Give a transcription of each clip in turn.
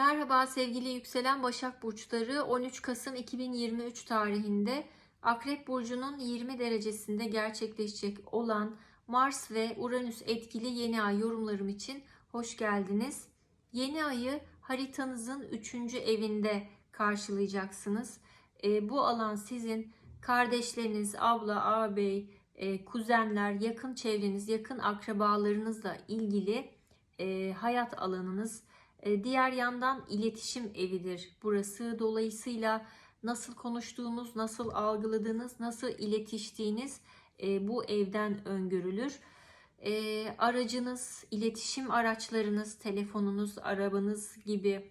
Merhaba sevgili yükselen Başak Burçları 13 Kasım 2023 tarihinde Akrep Burcu'nun 20 derecesinde gerçekleşecek olan Mars ve Uranüs etkili yeni ay yorumlarım için hoş geldiniz. Yeni ayı haritanızın 3. evinde karşılayacaksınız. E, bu alan sizin kardeşleriniz, abla, ağabey, e, kuzenler, yakın çevreniz, yakın akrabalarınızla ilgili e, hayat alanınız, Diğer yandan iletişim evidir burası. Dolayısıyla nasıl konuştuğunuz, nasıl algıladığınız, nasıl iletiştiğiniz e, bu evden öngörülür. E, aracınız, iletişim araçlarınız, telefonunuz, arabanız gibi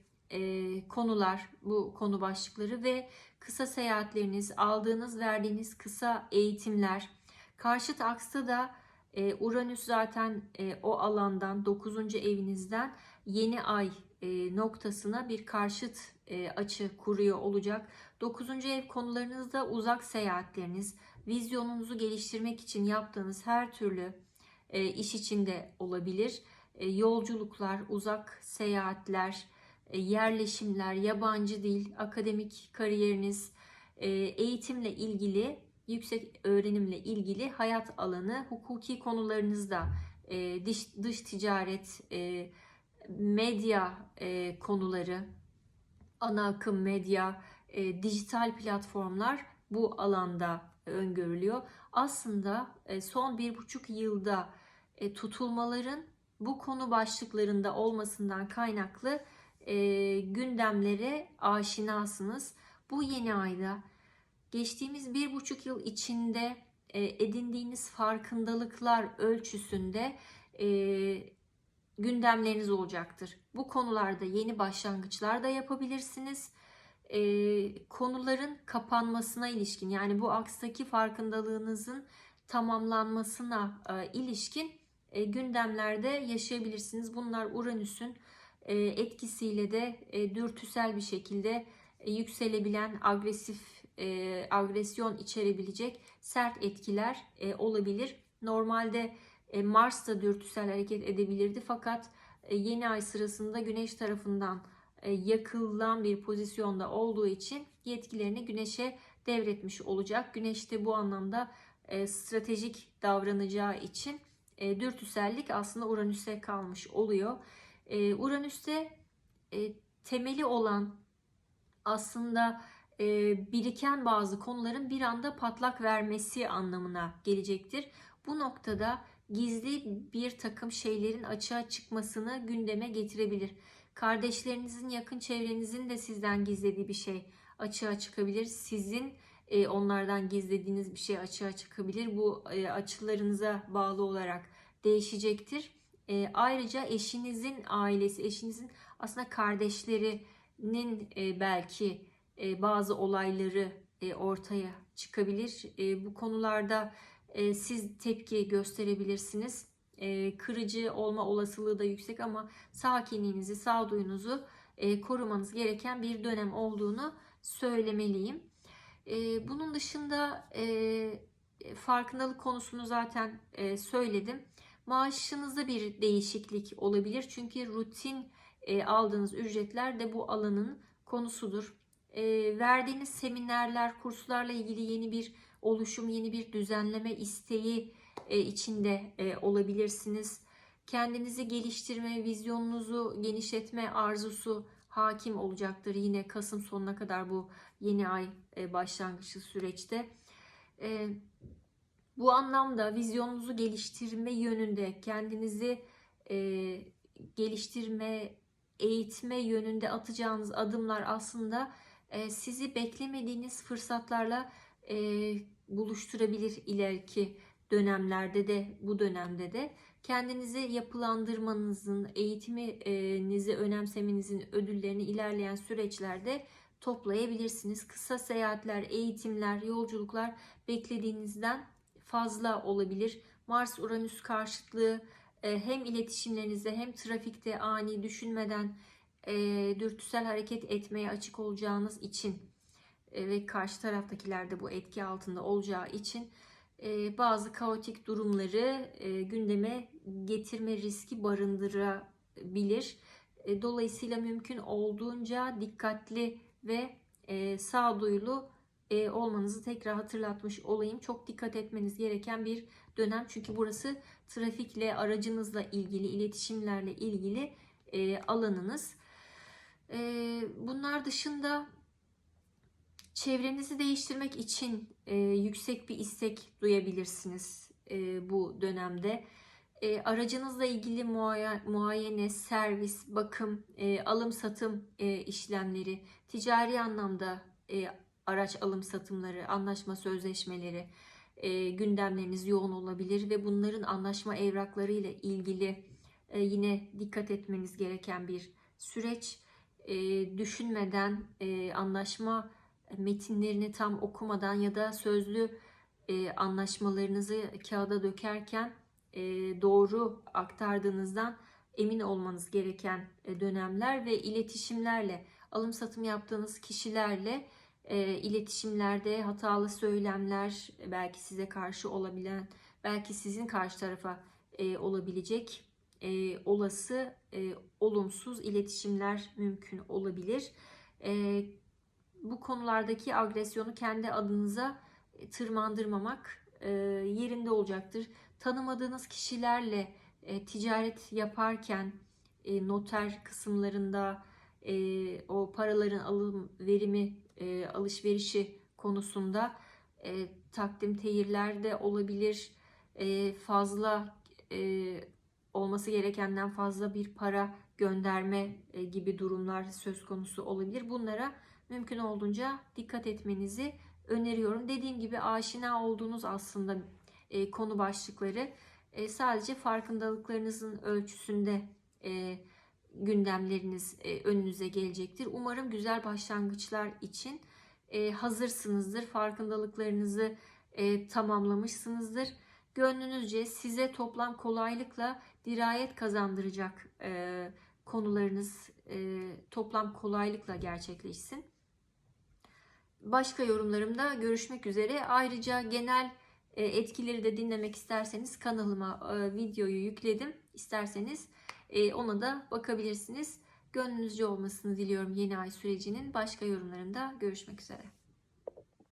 konular, bu konu başlıkları ve kısa seyahatleriniz, aldığınız, verdiğiniz kısa eğitimler. Karşıt aksta da Uranüs zaten o alandan, 9. evinizden yeni ay e, noktasına bir karşıt e, açı kuruyor olacak. 9. ev konularınızda uzak seyahatleriniz, vizyonunuzu geliştirmek için yaptığınız her türlü e, iş içinde olabilir. Yolculuklar, uzak seyahatler, yerleşimler, yabancı dil, akademik kariyeriniz, eğitimle ilgili, yüksek öğrenimle ilgili hayat alanı, hukuki konularınızda dış, dış ticaret, medya e, konuları, ana akım medya, e, dijital platformlar bu alanda öngörülüyor. Aslında e, son bir buçuk yılda e, tutulmaların bu konu başlıklarında olmasından kaynaklı e, gündemlere aşinasınız. Bu yeni ayda geçtiğimiz bir buçuk yıl içinde e, edindiğiniz farkındalıklar ölçüsünde e, gündemleriniz olacaktır. Bu konularda yeni başlangıçlar da yapabilirsiniz. E, konuların kapanmasına ilişkin yani bu akstaki farkındalığınızın tamamlanmasına e, ilişkin e, gündemlerde yaşayabilirsiniz. Bunlar Uranüs'ün e, etkisiyle de e, dürtüsel bir şekilde e, yükselebilen agresif e, agresyon içerebilecek sert etkiler e, olabilir. Normalde e, Mars da dürtüsel hareket edebilirdi fakat e, yeni ay sırasında Güneş tarafından e, yakılan bir pozisyonda olduğu için yetkilerini Güneş'e devretmiş olacak. Güneş de bu anlamda stratejik davranacağı için dürtüsellik aslında Uranüs'e kalmış oluyor. Uranüs'te temeli olan aslında biriken bazı konuların bir anda patlak vermesi anlamına gelecektir. Bu noktada gizli bir takım şeylerin açığa çıkmasını gündeme getirebilir. Kardeşlerinizin, yakın çevrenizin de sizden gizlediği bir şey açığa çıkabilir. Sizin e, onlardan gizlediğiniz bir şey açığa çıkabilir. Bu e, açılarınıza bağlı olarak değişecektir. E, ayrıca eşinizin ailesi, eşinizin aslında kardeşlerinin belki bazı olayları ortaya çıkabilir. Bu konularda e, siz tepki gösterebilirsiniz. E, kırıcı olma olasılığı da yüksek ama sakinliğinizi, sağduyunuzu e, korumanız gereken bir dönem olduğunu söylemeliyim. E, bunun dışında e, farkındalık konusunu zaten e, söyledim. Maaşınızda bir değişiklik olabilir. Çünkü rutin e, aldığınız ücretler de bu alanın konusudur. E, verdiğiniz seminerler, kurslarla ilgili yeni bir oluşum, yeni bir düzenleme isteği e, içinde e, olabilirsiniz. Kendinizi geliştirme, vizyonunuzu genişletme arzusu hakim olacaktır. Yine Kasım sonuna kadar bu yeni ay e, başlangıçlı süreçte. Bu anlamda vizyonunuzu geliştirme yönünde kendinizi geliştirme, eğitme yönünde atacağınız adımlar aslında sizi beklemediğiniz fırsatlarla e, buluşturabilir ileriki dönemlerde de bu dönemde de kendinizi yapılandırmanızın, eğitiminizi önemsemenizin ödüllerini ilerleyen süreçlerde toplayabilirsiniz. Kısa seyahatler, eğitimler, yolculuklar beklediğinizden fazla olabilir. Mars Uranüs karşıtlığı hem iletişimlerinizde hem trafikte ani düşünmeden dürtüsel hareket etmeye açık olacağınız için ve karşı taraftakiler de bu etki altında olacağı için e, bazı kaotik durumları e, gündeme getirme riski barındırabilir. E, dolayısıyla mümkün olduğunca dikkatli ve e, sağduyulu e, olmanızı tekrar hatırlatmış olayım. Çok dikkat etmeniz gereken bir dönem çünkü burası trafikle, aracınızla ilgili, iletişimlerle ilgili e, alanınız. E, bunlar dışında çevrenizi değiştirmek için e, yüksek bir istek duyabilirsiniz e, bu dönemde. E, aracınızla ilgili muayene, servis, bakım, e, alım satım e, işlemleri, ticari anlamda e, araç alım satımları, anlaşma sözleşmeleri, e, gündemleriniz yoğun olabilir ve bunların anlaşma evrakları ile ilgili e, yine dikkat etmeniz gereken bir süreç. E, düşünmeden e, anlaşma metinlerini tam okumadan ya da sözlü e, anlaşmalarınızı kağıda dökerken e, doğru aktardığınızdan emin olmanız gereken e, dönemler ve iletişimlerle alım satım yaptığınız kişilerle e, iletişimlerde hatalı söylemler belki size karşı olabilen belki sizin karşı tarafa e, olabilecek e, olası e, olumsuz iletişimler mümkün olabilir. E, bu konulardaki agresyonu kendi adınıza e, tırmandırmamak e, yerinde olacaktır. Tanımadığınız kişilerle e, ticaret yaparken noter kısımlarında o paraların alım verimi alışverişi konusunda e, takdim teyirler de olabilir. Fazla olması gerekenden fazla bir para gönderme gibi durumlar söz konusu olabilir. Bunlara mümkün olduğunca dikkat etmenizi öneriyorum. Dediğim gibi aşina olduğunuz aslında e, konu başlıkları e, sadece farkındalıklarınızın ölçüsünde e, gündemleriniz e, önünüze gelecektir. Umarım güzel başlangıçlar için e, hazırsınızdır. Farkındalıklarınızı e, tamamlamışsınızdır. Gönlünüzce size toplam kolaylıkla dirayet kazandıracak e, konularınız e, toplam kolaylıkla gerçekleşsin. Başka yorumlarımda görüşmek üzere. Ayrıca genel e, etkileri de dinlemek isterseniz kanalıma e, videoyu yükledim. İsterseniz e, ona da bakabilirsiniz. Gönlünüzce olmasını diliyorum yeni ay sürecinin. Başka yorumlarımda görüşmek üzere.